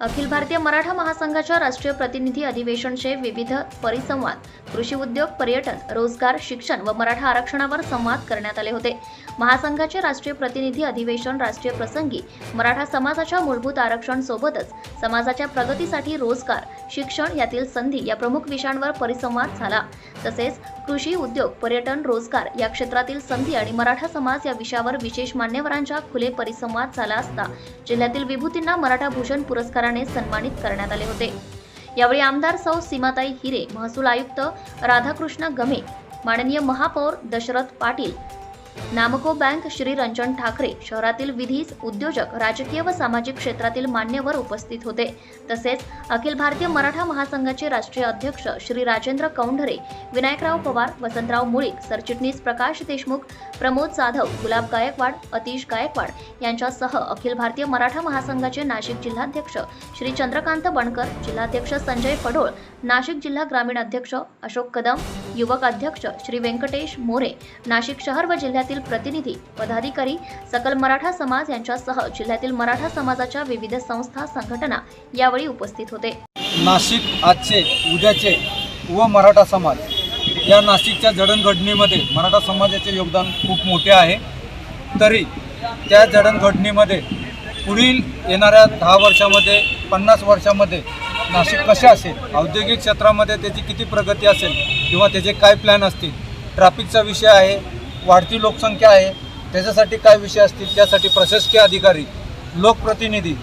अखिल भारतीय मराठा महासंघाच्या राष्ट्रीय प्रतिनिधी अधिवेशनचे विविध परिसंवाद. कृषी उद्योग पर्यटन रोजगार शिक्षण व मराठा आरक्षणावर संवाद करण्यात आले होते. महासंघाचे राष्ट्रीय प्रतिनिधी अधिवेशन राष्ट्रीय प्रसंगी मराठा समाजाच्या मूलभूत आरक्षण सोबतच समाजाच्या प्रगतीसाठी रोजगार शिक्षण यातील संधी या प्रमुख विषयांवर परिसंवाद झाला. तसेच कृषी उद्योग पर्यटन रोजगार या क्षेत्रातील संधी आणि मराठा समाज या विषयावर विशेष मान्यवरांच्या खुले परिसंवाद झाला असता जिल्ह्यातील विभूतींना मराठा भूषण पुरस्कार पुरस्काराने सन्मानित करण्यात आले होते. यावेळी आमदार सौ सीमाताई हिरे महसूल आयुक्त राधाकृष्ण गमे माननीय महापौर दशरथ पाटील नामको बँक श्री रंजन ठाकरे शहरातील विधी उद्योजक राजकीय व सामाजिक क्षेत्रातील मान्यवर उपस्थित होते. तसेच अखिल भारतीय मराठा महासंघाचे राष्ट्रीय अध्यक्ष श्री राजेंद्र कौंढरे विनायकराव पवार वसंतराव मुळीक सरचिटणीस प्रकाश देशमुख प्रमोद जाधव गुलाब गायकवाड अतिश गायकवाड यांच्यासह अखिल भारतीय मराठा महासंघाचे नाशिक जिल्हाध्यक्ष श्री चंद्रकांत बणकर जिल्हाध्यक्ष संजय पडोळ नाशिक जिल्हा ग्रामीण अध्यक्ष अशोक कदम युवक अध्यक्ष श्री व्यंकटेश मोरे नाशिक शहर व जिल्ह्यातील प्रतिनिधी पदाधिकारी सकल मराठा समाज यांच्यासह जिल्ह्यातील मराठा समाजाच्या विविध संस्था संघटना यावेळी उपस्थित होते. नाशिक आजचे उद्याचे व मराठा समाज या नाशिकच्या जडणघडणीमध्ये मराठा समाजाचे योगदान खूप मोठे आहे. तरी त्या जडणघडणीमध्ये पुढील येणाऱ्या दहा वर्षामध्ये पन्नास वर्षामध्ये नाशिक कसे असेल औद्योगिक क्षेत्रामध्ये त्याची किती प्रगती असेल किंवा त्याचे काय प्लॅन असतील? ट्रॅफिकचा विषय आहे वाढती लोकसंख्या आहे त्याच्यासाठी काय विषय असतील? त्यासाठी प्रशासकीय अधिकारी लोकप्रतिनिधी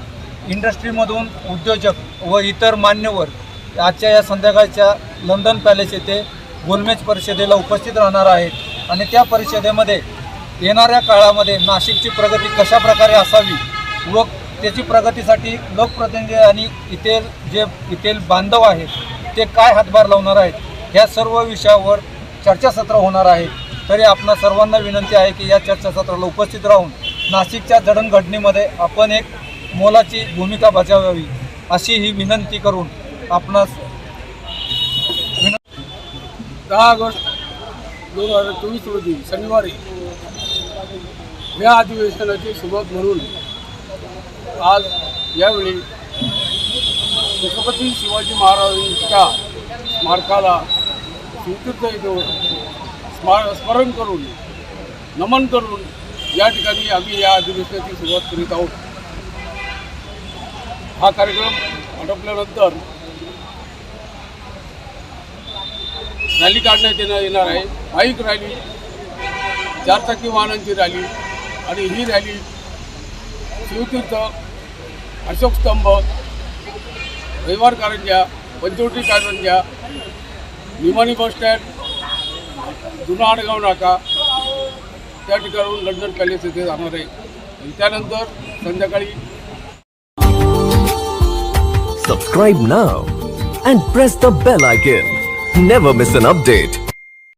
इंडस्ट्रीमधून उद्योजक व इतर मान्यवर आजच्या या संध्याकाळच्या लंडन पॅलेस येथे गोलमेज परिषदेला उपस्थित राहणार आहेत. आणि त्या परिषदेमध्ये येणाऱ्या काळामध्ये नाशिकची प्रगती कशा प्रकारे असावी व त्याची प्रगतीसाठी लोकप्रतिनिधी आणि इथे जे इथेल बांधव आहेत ते काय हातभार लावणार आहेत? ह्या सर्व विषयावर चर्चासत्र होणार आहे. तरी आपणा सर्वांना विनंती आहे की या चर्चासत्राला उपस्थित राहून नाशिकच्या जडणघडणीमध्ये आपण एक मोलाची भूमिका बजावावी अशी ही विनंती करून आपणास दहा ऑगस्ट दोन हजार चोवीस रोजी शनिवारी या अधिवेशनाची सुरुवात म्हणून आज यावेळी छत्रपती शिवाजी महाराजांच्या स्मारकाला शिवतीर्थ येतो स्मार स्मरण करून नमन करून या ठिकाणी आम्ही या अधिवेशनाची सुरुवात करीत आहोत. हा कार्यक्रम आटोपल्यानंतर रॅली काढण्यात येणार येणार आहे. बाईक रॅली चारचाकी वाहनांची रॅली आणि ही रॅली शिवतीर्थ अशोक स्तंभ रविवार कारंजा पंचवटी कारंजा निमाणी बस स्टँड जुना आडगाव नाका त्या ठिकाणाहून लंडन पॅलेस येथे जाणार आहे. त्यानंतर संध्याकाळी subscribe now and press the bell icon never miss an update